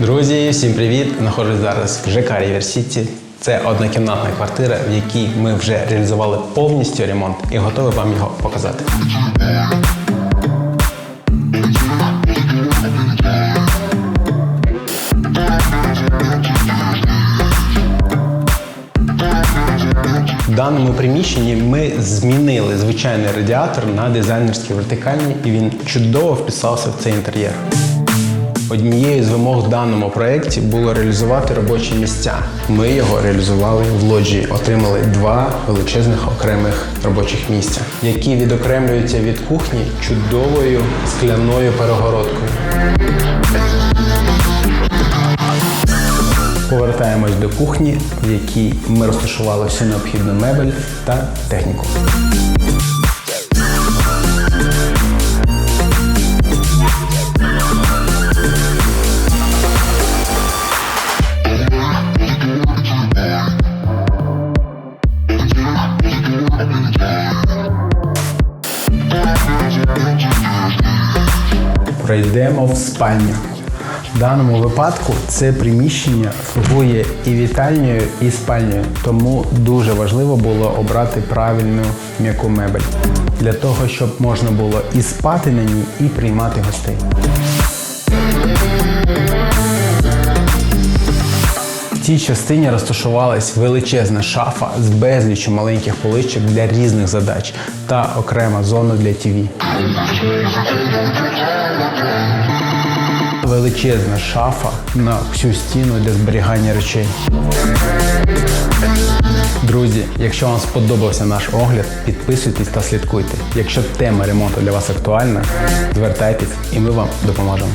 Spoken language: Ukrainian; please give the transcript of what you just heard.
Друзі, всім привіт! Знаходжусь зараз в ЖК River City. Це однокімнатна квартира, в якій ми вже реалізували повністю ремонт і готові вам його показати. В даному приміщенні ми змінили звичайний радіатор на дизайнерський вертикальний, і він чудово вписався в цей інтер'єр. Однією з вимог в даному проєкті було реалізувати робочі місця. Ми його реалізували в лоджії, отримали два величезних окремих робочих місця, які відокремлюються від кухні чудовою скляною перегородкою. Повертаємось до кухні, в якій ми розташували всю необхідну мебель та техніку. Пройдемо в спальню. В даному випадку це приміщення слугує і вітальньою, і спальнею, тому дуже важливо було обрати правильну м'яку мебель для того, щоб можна було і спати на ній, і приймати гостей. Цій частині розташувалась величезна шафа з безліччю маленьких поличок для різних задач та окрема зона для ТВ. Величезна шафа на всю стіну для зберігання речей. Друзі, якщо вам сподобався наш огляд, підписуйтесь та слідкуйте. Якщо тема ремонту для вас актуальна, звертайтесь і ми вам допоможемо.